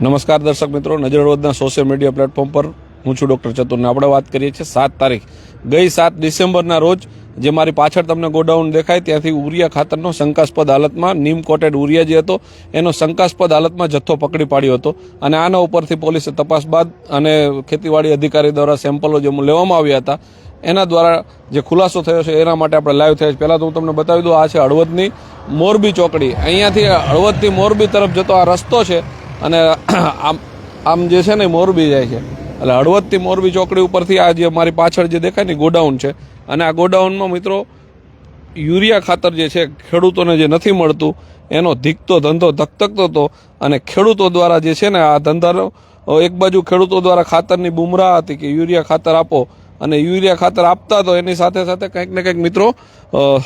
નમસ્કાર દર્શક મિત્રો, નજર રોજના સોશિયલ મીડિયા પ્લેટફોર્મ પર હું છું ડૉક્ટર ચતુરને. આપણે વાત કરીએ છીએ સાત તારીખ. ગઈ સાત ડિસેમ્બરના રોજ જે મારી પાછળ તમને ગોડાઉન દેખાય, ત્યાંથી ઉરિયા ખાતરનો શંકાસ્પદ હાલતમાં નીમ કોટેડ ઉરિયા જે હતો, એનો શંકાસ્પદ હાલતમાં જથ્થો પકડી પાડ્યો હતો અને આના ઉપરથી પોલીસે તપાસ બાદ અને ખેતીવાડી અધિકારી દ્વારા સેમ્પલો જે લેવામાં આવ્યા હતા, એના દ્વારા જે ખુલાસો થયો છે એના માટે આપણે લાઈવ થયા છે. પહેલાં તો હું તમને બતાવી દઉં, આ છે હળવદની મોરબી ચોકડી. અહીંયાથી હળવદથી મોરબી તરફ જતો આ રસ્તો છે અને આમ આમ જે છે ને મોરબી જાય છે. એટલે હળવદથી મોરબી ચોકડી ઉપરથી આ જે મારી પાછળ જે દેખાય ને ગોડાઉન છે. અને આ ગોડાઉનમાં મિત્રો, યુરિયા ખાતર જે છે, ખેડૂતોને જે નથી મળતું, એનો ધીકતો ધંધો ધકધકતો હતો. અને ખેડૂતો દ્વારા જે છે ને આ ધંધાનો, એક બાજુ ખેડૂતો દ્વારા ખાતરની બુમરાહ હતી કે યુરિયા ખાતર આપો. અને યુરિયા ખાતર આપતા તો એની સાથે સાથે કંઈક ને કંઈક મિત્રો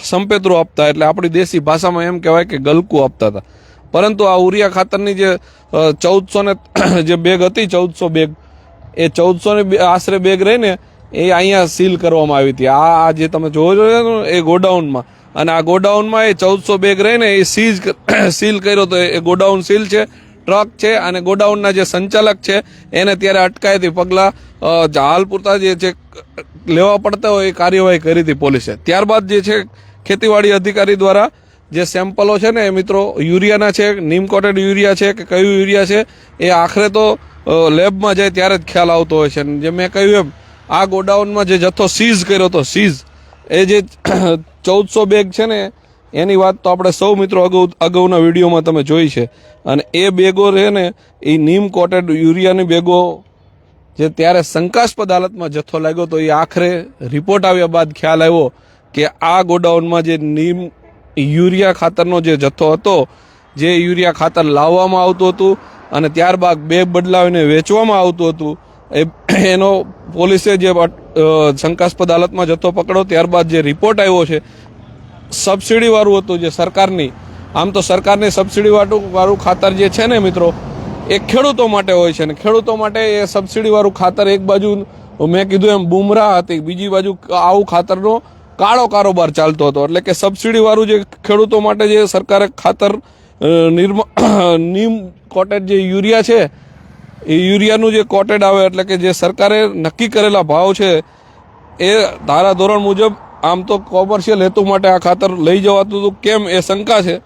સંપેતરો આપતા. એટલે આપણી દેશી ભાષામાં એમ કહેવાય કે ગલકું આપતા હતા. પરંતુ આ ઉરિયા ખાતરની જે ચૌદસો ને જે બેગ હતી, ચૌદસો બેગ, એ ચૌદસો ને આશરે બેગ રહીને એ અહીંયા સીલ કરવામાં આવી હતી. આ જે તમે જોવો છો એ ગોડાઉનમાં. અને આ ગોડાઉનમાં એ ચૌદસો બેગ રહીને એ સીઝ સીલ કર્યો તો એ ગોડાઉન સીલ છે, ટ્રક છે, અને ગોડાઉનના જે સંચાલક છે, એને ત્યારે અટકાયતી પગલાં હાલ પૂરતા જે લેવા પડતા હોય એ કાર્યવાહી કરી હતી પોલીસે. ત્યારબાદ જે છે, ખેતીવાડી અધિકારી દ્વારા જે સેમ્પલો છે ને એ મિત્રો યુરિયાના છે નીમ કોટેડ યુરિયા છે કે કયું યુરિયા છે, એ આખરે તો લેબમાં જાય ત્યારે જ ખ્યાલ આવતો હોય છે. જે મેં કહ્યું એમ, આ ગોડાઉનમાં જે જથ્થો સીઝ કર્યો હતો સીઝ એ જે ચૌદસો બેગ છે ને, એની વાત તો આપણે સૌ મિત્રો અગાઉ, અગાઉના વિડીયોમાં તમે જોઈ છે. અને એ બેગો છે ને, એ નીમ કોટેડ યુરિયાની બેગો, જે ત્યારે શંકાસ્પદ હાલતમાં જથ્થો લાગ્યો તો એ આખરે રિપોર્ટ આવ્યા બાદ ખ્યાલ આવ્યો કે આ ગોડાઉનમાં જે નીમ યુરિયા ખાતરનો જે જથ્થો હતો, જે યુરિયા ખાતર લાવવામાં આવતું હતું અને ત્યારબાદ બે બદલાવીને વેચવામાં આવતું હતું, એ એનો પોલીસે જે શંકાસ્પદ હાલતમાં જથ્થો પકડ્યો, ત્યારબાદ જે રિપોર્ટ આવ્યો છે સબસિડીવાળું હતું જે સરકારની, આમ તો સરકારની સબસિડીવાળું વાળું વાળું ખાતર જે છે ને મિત્રો, એ ખેડૂતો માટે હોય છે ને ખેડૂતો માટે એ સબસિડીવાળું ખાતર એક બાજુ મેં કીધું એમ બુમરાહ હતી, બીજી બાજુ આવું ખાતરનો કાળો કારોબાર ચાલતો હતો. એટલે કે સબસિડી વાળું જે ખેડૂતો માટે જે સરકારે ખાતર નીમ કોટેડ જે યુરિયા છે, એ યુરિયાનું જે કોટેડ આવે એટલે કે જે સરકારે નક્કી કરેલા ભાવ છે, એ ધારા ધોરણ મુજબ આમ તો કોમર્શિયલ હેતુ માટે આ ખાતર લઈ જવાતું હતું. કેમ? એ શંકા છે.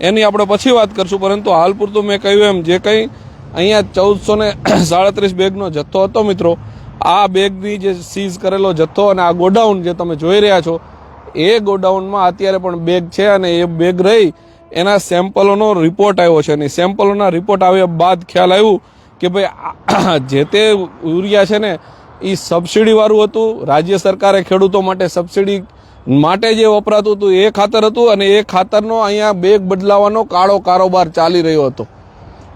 એની આપણે પછી વાત કરશું. પરંતુ હાલ પૂરતું મેં કહ્યું એમ, જે કંઈ અહીંયા ચૌદસો ને સાડત્રીસ બેગનો જથ્થો હતો મિત્રો આ બેગની જે સીઝ કરેલો જથ્થો અને આ ગોડાઉન જે તમે જોઈ રહ્યા છો, એ ગોડાઉનમાં અત્યારે પણ બેગ છે અને એ બેગ રહી એના સેમ્પલોનો રિપોર્ટ આવ્યો છે અને સેમ્પલોના રિપોર્ટ આવ્યા બાદ ખ્યાલ આવ્યું કે ભાઈ જે તે યુરિયા છે ને, એ સબસિડીવાળું હતું. રાજ્ય સરકારે ખેડૂતો માટે સબસિડી માટે જે વપરાતું હતું, એ ખાતર હતું અને એ ખાતરનો અહીંયા બેગ બદલાવાનો કાળો કારોબાર ચાલી રહ્યો હતો.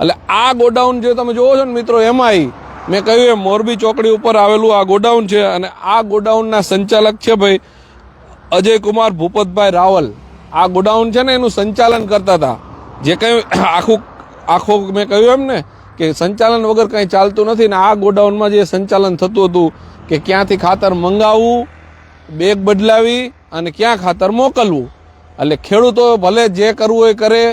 એટલે આ ગોડાઉન જે તમે જોવો છો ને મિત્રો, એમાંય મેં કહ્યું, એ મોરબી ચોકડી ઉપર આવેલું આ ગોડાઉન છે અને આ ગોડાઉનના સંચાલક છે ભાઈ અજય કુમાર ભૂપતભાઈ રાવલ. આ ગોડાઉન છે ને એનું સંચાલન કરતા હતા. જે કંઈ આખું આખું મેં કહ્યું એમ ને કે સંચાલન વગર કંઈ ચાલતું નથી ને આ ગોડાઉનમાં જે સંચાલન થતું હતું કે ક્યાંથી ખાતર મંગાવવું, બેગ બદલાવી અને ક્યાં ખાતર મોકલવું. એટલે ખેડૂતો ભલે જે કરવું હોય કરે,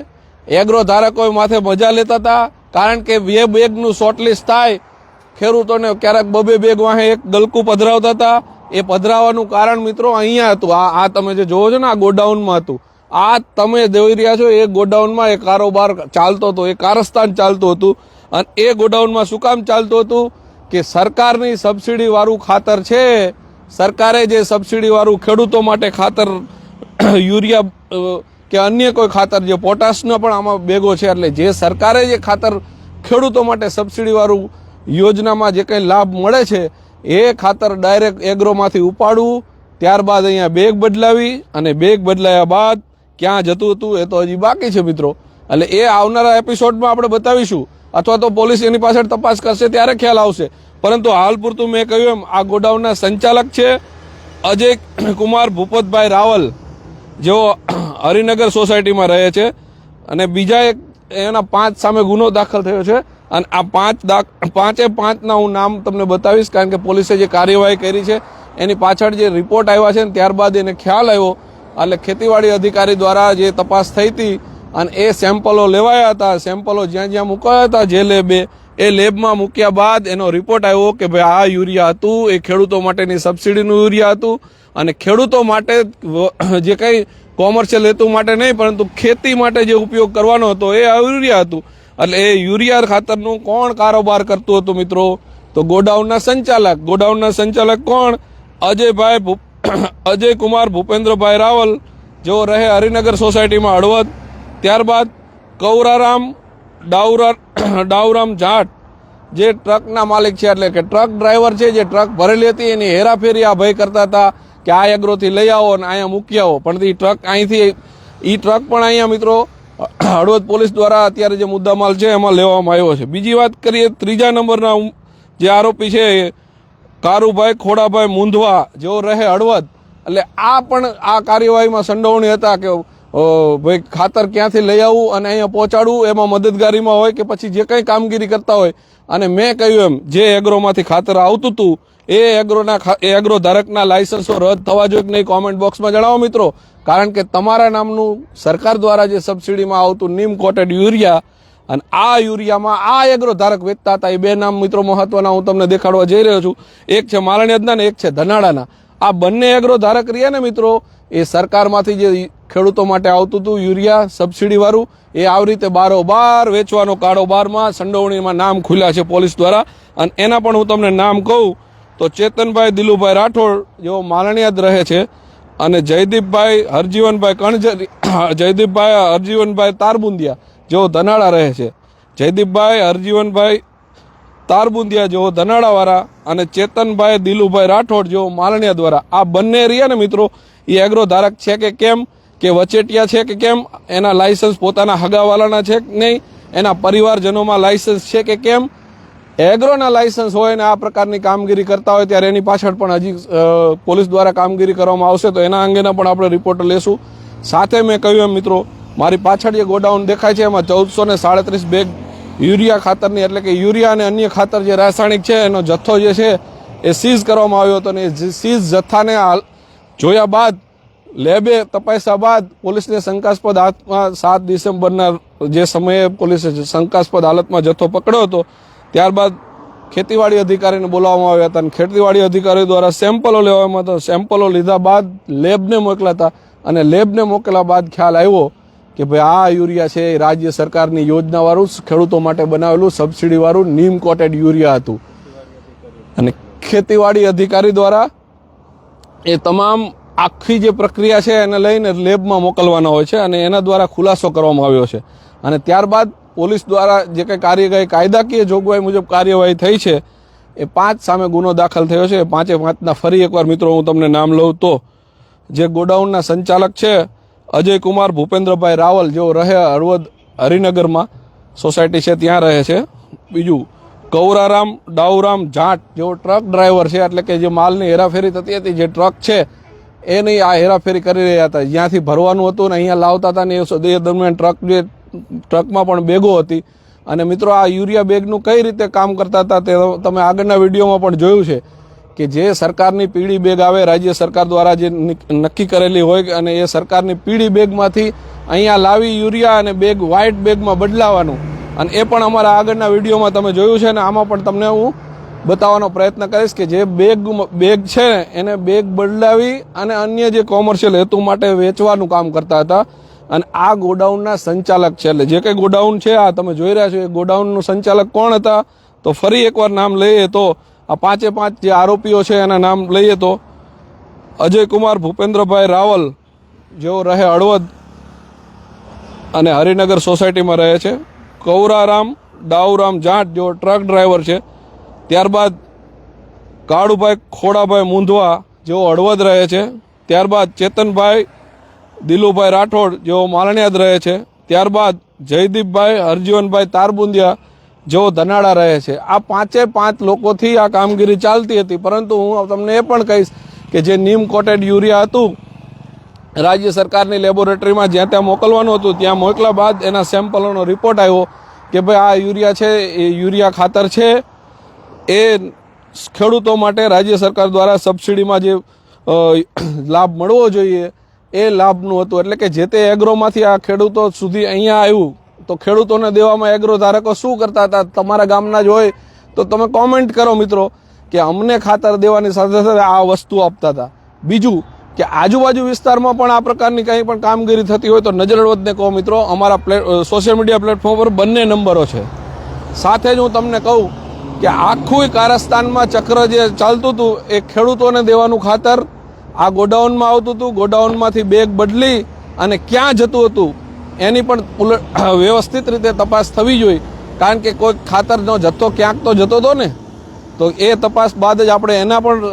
એગ્રો ધારકો માથે મજા લેતા હતા, કારણ કે બે બેગનું શોર્ટલિસ્ટ થાય ખેડૂતોને ક્યારેક બબે બેગ વાહે એક ગલકું પધરાવતા હતા. એ પધરાવવાનું કારણ મિત્રો અહીંયા હતું. આ આ તમે જે જોવો છો ને, આ ગોડાઉનમાં હતું. આ તમે જોઈ રહ્યા છો, એ ગોડાઉનમાં એ કારોબાર ચાલતો હતો એ કારસ્તાન ચાલતું હતું. અને એ ગોડાઉનમાં શું કામ ચાલતું હતું? કે સરકારની સબસિડીવાળું ખાતર છે. સરકારે જે સબસિડીવાળું ખેડૂતો માટે ખાતર, યુરિયા કે અન્ય કોઈ ખાતર, જે પોટાશનો પણ આમાં બેગો છે. એટલે જે સરકારે જે ખાતર ખેડૂતો માટે સબસિડી વાળું યોજનામાં જે કંઈ લાભ મળે છે, એ ખાતર ડાયરેક્ટ એગ્રોમાંથી ઉપાડવું, ત્યારબાદ અહીંયા બેગ બદલાવી અને બેગ બદલાયા બાદ ક્યાં જતું હતું એ તો હજી બાકી છે મિત્રો. એટલે એ આવનારા એપિસોડમાં આપણે બતાવીશું. અથવા તો પોલીસ એની પાછળ તપાસ કરશે ત્યારે ખ્યાલ આવશે. પરંતુ હાલ પૂરતું મેં કહ્યું એમ, આ ગોડાઉનના સંચાલક છે અજય કુમાર ભૂપતભાઈ રાવલ. જેઓ હરિનગર સોસાયટીમાં રહે છે. અને બીજા એક એના પાંચ સામે ગુનો દાખલ થયો છે. અને આ પાંચ દાખ, પાંચે પાંચના હું નામ તમને બતાવીશ કારણ કે પોલીસે જે કાર્યવાહી કરી છે, એની પાછળ જે રિપોર્ટ આવ્યા છે ને ત્યારબાદ એને ખ્યાલ આવ્યો. એટલે ખેતીવાડી અધિકારી દ્વારા જે તપાસ થઈ હતી અને એ સેમ્પલો લેવાયા હતા સેમ્પલો જ્યાં જ્યાં મુકાયા હતા, જે લેબે એ લેબમાં મૂક્યા બાદ એનો રિપોર્ટ આવ્યો કે ભાઈ આ યુરિયા હતું, એ ખેડૂતો માટેની સબસિડીનું યુરિયા હતું અને ખેડૂતો માટે જે કંઈ કોમર્શિયલ હેતુ માટે નહીં, પરંતુ ખેતી માટે જે ઉપયોગ કરવાનો હતો એ આ યુરિયા હતું. એટલે એ યુરિયા ખાતરનું કોણ કારોબાર કરતું હતું મિત્રો? તો ગોડાઉનના સંચાલક. ગોડાઉનના સંચાલક કોણ? અજયભાઈ અજય કુમાર ભૂપેન્દ્રભાઈ રાવલ. જેઓ રહે હરિનગર સોસાયટીમાં હળવદ. ત્યારબાદ કૌરારામ ડાઉરા, ડાઉરામ જાટ, જે ટ્રકના માલિક છે. એટલે કે ટ્રક ડ્રાઈવર છે, જે ટ્રક ભરેલી હતી, એની હેરાફેરી આ ભય કરતા હતા કે આ એગ્રોથી લઈ આવો અને અહીંયા મૂકી આવો. પણ એ ટ્રક અહીંથી એ ટ્રક પણ અહીંયા મિત્રો હળવદ પોલીસ દ્વારા અત્યારે જે મુદ્દામાલ છે એમાં લેવામાં આવ્યો છે. બીજી વાત કરીએ, ત્રીજા નંબરના જે આરોપી છે કારુભાઈ ખોડાભાઈ મુંધવા જેઓ રહે હળવદ, એટલે આ પણ આ કાર્યવાહીમાં સંડોવણી હતા કે ભાઈ, ખાતર ક્યાંથી લઈ આવવું અને અહીંયા પહોંચાડવું, એમાં મદદગારીમાં હોય કે પછી જે કંઈ કામગીરી કરતા હોય? અને મેં કહ્યું એમ, જે એગ્રોમાંથી ખાતર આવતું હતું એ એગ્રોના એગ્રો ધારકના લાયસન્સો રદ થવા જોઈએ નહીં કોમેન્ટ બોક્સમાં જણાવો મિત્રો. કારણ કે તમારા નામનું સરકાર દ્વારા જે સબસિડીમાં આવતું નીમ કોટેડ યુરિયા, અને આ યુરિયામાં આ એગ્રો ધારક વેચતા હતા, એ બે નામ મિત્રો મહત્વના હું તમને દેખાડવા જઈ રહ્યો છું. એક છે માલણ્યદના ને એક છે ધનાડાના. આ બંને એગ્રો ધારક રહ્યા ને મિત્રો, એ સરકારમાંથી જે ખેડૂતો માટે આવતું હતું. યુરિયા સબસિડીવાળું એ આવી રીતે બારોબાર વેચવાનો કારોબારમાં સંડોવણીમાં નામ ખુલ્યા છે પોલીસ દ્વારા. અને એના પણ હું તમને નામ કહું, તો ચેતનભાઈ દિલુભાઈ રાઠોડ જેઓ માલણિયાદ રહે છે અને જયદીપભાઈ હરજીવનભાઈ કણજરી, જયદીપભાઈ હરજીવનભાઈ તારબુંદિયા જેઓ ધનાળા રહે છે. જયદીપભાઈ હરજીવનભાઈ તારબુંદિયા જેઓ ધનાળાવાળા અને ચેતનભાઈ દિલુભાઈ રાઠોડ જેઓ માલણિયા દ્વારા. આ બંને રહ્યા મિત્રો, એ એગ્રો ધારક છે કે કેમ? કે વચેટિયા છે કે કેમ? એના લાયસન્સ પોતાના હગાવાલાના છે કે નહીં? એના પરિવારજનોમાં લાયસન્સ છે કે કેમ? એગ્રોના લાયસન્સ હોય અને આ પ્રકારની કામગીરી કરતા હોય ત્યારે એની પાછળ પણ હજી પોલીસ દ્વારા કામગીરી કરવામાં આવશે તો એના અંગેના પણ આપણે રિપોર્ટ લેશું. સાથે મેં કહ્યું એમ મિત્રો, મારી પાછળ જે ગોડાઉન દેખાય છે એમાં ચૌદસો ને સાડત્રીસ બેગ યુરિયા ખાતરની એટલે કે યુરિયા અને અન્ય ખાતર જે રાસાયણિક છે એનો જથ્થો જે છે એ સીઝ કરવામાં આવ્યો હતો અને એ સીઝ જથ્થાને જોયા બાદ લેબે તપાસ્યા બાદ પોલીસને શંકાસ્પદ હાથમાં સાત ડિસેમ્બરના જે સમયે પોલીસે શંકાસ્પદ હાલતમાં જથ્થો પકડ્યો હતો, ત્યારબાદ ખેતીવાડી અધિકારીને બોલાવવામાં આવ્યા હતા અને ખેતીવાડી અધિકારી દ્વારા સેમ્પલો લેવામાં હતા. સેમ્પલો લીધા બાદ લેબને મોકલાતા અને લેબને મોકલ્યા બાદ ખ્યાલ આવ્યો કે ભાઈ આ યુરિયા છે, એ રાજ્ય સરકારની યોજનાવાળું ખેડૂતો માટે બનાવેલું સબસિડીવાળું નીમ કોટેડ યુરિયા હતું. અને ખેતીવાડી અધિકારી દ્વારા એ તમામ આખી જે પ્રક્રિયા છે એને લઈને લેબમાં મોકલવાના હોય છે અને એના દ્વારા ખુલાસો કરવામાં આવ્યો છે. અને ત્યારબાદ પોલીસ દ્વારા જે કંઈ કાર્યવાહી કાયદાકીય જોગવાઈ મુજબ કાર્યવાહી થઈ છે, એ પાંચ સામે ગુનો દાખલ થયો છે. પાંચે પાંચના ફરી એકવાર મિત્રો હું તમને નામ લઉં તો જે ગોડાઉનના સંચાલક છે અજય કુમાર ભૂપેન્દ્રભાઈ રાવલ, જેઓ રહે હળવદ હરિનગરમાં, સોસાયટી છે, ત્યાં રહે છે. બીજું કૌરારામ ડાઉરામ જાટ, જેઓ ટ્રક ડ્રાઈવર છે, એટલે કે જે માલની હેરાફેરી થતી હતી, જે ટ્રક છે એ નહીં, આ હેરાફેરી કરી રહ્યા હતા. જ્યાંથી ભરવાનું હતું ને અહીંયા લાવતા હતા ને એ દરમિયાન ટ્રક જે, ટ્રકમાં પણ બેગો હતી. અને મિત્રો, આ યુરિયા બેગનું કઈ રીતે કામ કરતા હતા તે તમે આગળના વિડીયોમાં પણ જોયું છે કે જે સરકારની પીળી બેગ આવે, રાજ્ય સરકાર દ્વારા જે નિક- નક્કી કરેલી હોય અને એ સરકારની પીળી બેગમાંથી અહીંયા લાવી યુરિયા અને બેગ વ્હાઇટ બેગમાં બદલાવાનું. અને એ પણ અમારા આગળના વિડીયોમાં તમે જોયું છે ને આમાં પણ તમને હું બતાવવાનો પ્રયત્ન કરીશ કે જે બેગ બેગ છે, એને બેગ બદલાવી અને અન્ય જે કોમર્શિયલ હેતુ માટે વેચવાનું કામ કરતા હતા. અને આ ગોડાઉનના સંચાલક છે, એટલે જે કંઈ ગોડાઉન છે, આ તમે જોઈ રહ્યા છો, એ ગોડાઉનનું સંચાલક કોણ હતા? તો ફરી એકવાર નામ લઈએ તો, આ પાંચે પાંચ જે આરોપીઓ છે, એના નામ લઈએ તો અજય કુમાર ભૂપેન્દ્રભાઈ રાવલ, જેઓ રહે હળવદ અને હરિનગર સોસાયટીમાં રહે છે, કૌરારામ, દાઉરામ જાટ, જેઓ ટ્રક ડ્રાઈવર છે ત્યારબાદ કાળુભાઈ ખોડાભાઈ મુંધવા જેઓ હળવદ રહે છે, ત્યારબાદ ચેતનભાઈ, દિલુભાઈ રાઠોડ જેઓ માલણિયાદ રહે છે, ત્યારબાદ જયદીપભાઈ, હરજીવનભાઈ તારબુંદિયા જેઓ ધનાળા રહે છે. આ પાંચે પાંચ લોકોથી આ કામગીરી ચાલતી હતી, પરંતુ હું તમને એ પણ કહીશ કે જે નીમ કોટેડ યુરિયા હતું, રાજ્ય સરકારની લેબોરેટરીમાં જ્યાં ત્યાં મોકલવાનું હતું, ત્યાં મોકલ્યા બાદ એના સેમ્પલોનો રિપોર્ટ આવ્યો કે ભાઈ આ યુરિયા છે, એ યુરિયા ખાતર છે એ ખેડૂતો માટે રાજ્ય સરકાર દ્વારા સબસિડીમાં જે લાભ મળવો જોઈએ, એ લાભનું હતું. એટલે કે જે તે એગ્રોમાંથી આ ખેડૂતો સુધી અહીંયા આવ્યું, તો ખેડૂતોને દેવામાં એગ્રો ધારકો શું કરતા હતા, તમારા ગામના જ હોય, તો તમે કોમેન્ટ કરો મિત્રો, કે અમને ખાતર દેવાની સાથે સાથે આ વસ્તુ આપતા હતા. બીજું, કે આજુબાજુ વિસ્તારમાં પણ આ પ્રકારની કંઈ પણ કામગીરી થતી હોય તો નજરવદને કહો મિત્રો, અમારા પ્લે સોશિયલ મીડિયા પ્લેટફોર્મ પર બંને નંબરો છે. સાથે જ હું તમને કહું કે આખું કારસ્તાનમાં ચક્ર જે ચાલતું હતું, એ ખેડૂતોને દેવાનું ખાતર, આ ગોડાઉનમાં આવતું હતું, ગોડાઉનમાંથી બેગ બદલી અને ક્યાં જતું હતું, એની પણ વ્યવસ્થિત રીતે તપાસ થવી જોઈએ. કારણ કે કોઈ ખાતરનો જથ્થો ક્યાંક તો જતો હતો ને, તો એ તપાસ બાદ જ આપણે એના પણ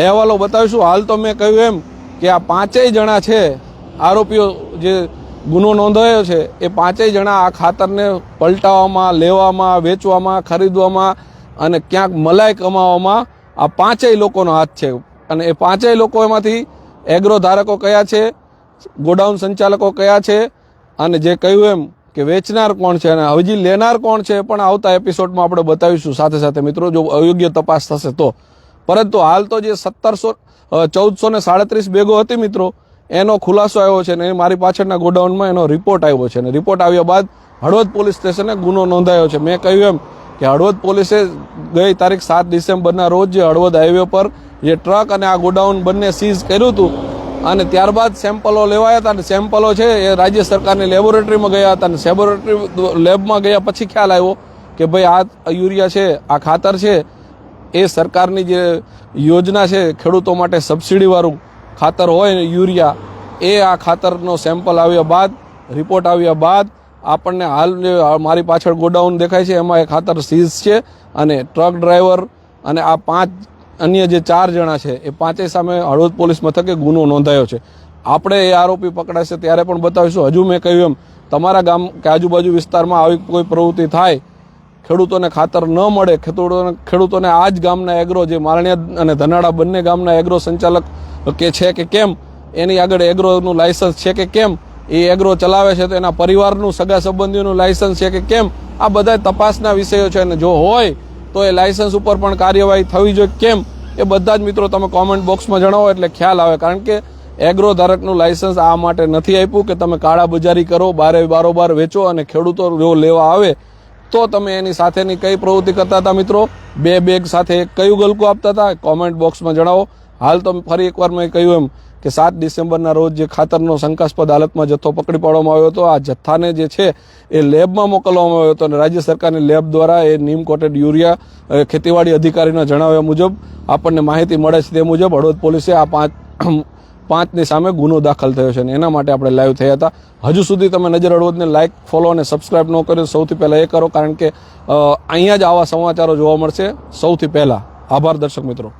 અહેવાલો બતાવીશું. હાલ તો મેં કહ્યું એમ કે આ પાંચેય જણા છે, આરોપીઓ જે ગુનો નોંધાયો છે, એ પાંચેય જણા આ ખાતરને પલટાવવામાં, લેવામાં, વેચવામાં, ખરીદવામાં અને ક્યાંક મલાઈ કમાવામાં આ પાંચેય લોકોનો હાથ છે. અને એ પાંચેય લોકો એમાંથી એગ્રો ધારકો કયા છે, ગોડાઉન સંચાલકો કયા છે અને જે કહ્યું એમ કે વેચનાર કોણ છે અને હજી લેનાર કોણ છે પણ આવતા એપિસોડમાં આપણે બતાવીશું. સાથે સાથે મિત્રો, જો અયોગ્ય તપાસ થશે તો. પરંતુ હાલ તો જે સત્તરસો ચૌદસો ને સાડત્રીસ બેગો હતી મિત્રો એનો ખુલાસો આવ્યો છે ને મારી પાછળના ગોડાઉનમાં એનો રિપોર્ટ આવ્યો છે અને રિપોર્ટ આવ્યા બાદ હળવદ પોલીસ સ્ટેશને ગુનો નોંધાયો છે. મેં કહ્યું એમ કે હળવદ પોલીસે ગઈ તારીખ સાત ડિસેમ્બરના રોજ જે હળવદ હાઈવે પર જે ટ્રક અને આ ગોડાઉન બંને સીઝ કર્યું હતું અને ત્યારબાદ સેમ્પલો લેવાયા હતા અને સેમ્પલો છે એ રાજ્ય સરકારની લેબોરેટરીમાં ગયા હતા અને લેબોરેટરી લેબમાં ગયા પછી ખ્યાલ આવ્યો કે ભાઈ આ યુરિયા છે, આ ખાતર છે, એ સરકારની જે યોજના છે ખેડૂતો માટે સબસિડીવાળું ખાતર હોય યુરિયા, એ આ ખાતરનો સેમ્પલ આવ્યા બાદ રિપોર્ટ આવ્યા બાદ આપણને હાલ મારી પાછળ ગોડાઉન દેખાય છે, એમાં એ ખાતર સીઝ છે અને ટ્રક ડ્રાઈવર અને આ પાંચ અન્ય જે ચાર જણા છે, એ પાંચેય સામે હળવદ પોલીસ મથકે ગુનો નોંધાયો છે. આપણે એ આરોપી પકડાશે ત્યારે પણ બતાવીશું. હજુ મેં કહ્યું એમ, તમારા ગામ કે આજુબાજુ વિસ્તારમાં આવી કોઈ પ્રવૃત્તિ થાય, ખેડૂતોને ખાતર ન મળે ખેડૂતોને ખેડૂતોને આ જ ગામના એગ્રો જે મારણિયા અને ધનાડા બંને ગામના એગ્રો સંચાલક કે છે કે કેમ? એની આગળ એગ્રોનું લાયસન્સ છે કે કેમ? એ એગ્રો ચલાવે છે તો એના પરિવારનું, સગા સંબંધીઓનું લાયસન્સ છે કે કેમ? આ બધા તપાસના વિષયો છે અને જો હોય તો એ લાયસન્સ ઉપર પણ કાર્યવાહી થવી જોઈએ. કેમ? એ બધા જ મિત્રો તમે કોમેન્ટ બોક્સમાં જણાવો એટલે ખ્યાલ આવે. કારણ કે એગ્રો ધારકનું લાયસન્સ આ માટે નથી આપ્યું કે તમે કાળા બજારી કરો, બારે બારોબાર વેચો અને ખેડૂતો જો લેવા આવે તો તમે એની સાથેની કઈ પ્રવૃત્તિ કરતા હતા મિત્રો? બે બેગ સાથે કયું ગલકું આપતા હતા? કોમેન્ટ બોક્સમાં જણાવો. હાલ તો ફરી એકવાર મેં કહ્યું એમ કે સાત ડિસેમ્બરના રોજ જે ખાતરનો શંકાસ્પદ હાલતમાં જથ્થો પકડી પાડવામાં આવ્યો હતો, આ જથ્થાને જે છે એ લેબમાં મોકલવામાં આવ્યો હતો અને રાજ્ય સરકારની લેબ દ્વારા એ નીમ કોટેડ યુરિયા ખેતીવાડી અધિકારીના જણાવ્યા મુજબ, આપણને માહિતી મળે છે તે મુજબ હળવદ પોલીસે આ પાંચ પાંચની સામે ગુનો દાખલ થયો છે અને એના માટે આપણે લાઈવ થયા હતા. હજુ સુધી તમે નજર હળવદને લાઇક ફોલો અને સબસ્ક્રાઈબ ન કર્યો સૌથી પહેલાં એ કરો કારણ કે અહીંયા જ આવા સમાચારો જોવા મળશે. સૌથી પહેલાં. આભાર દર્શક મિત્રો.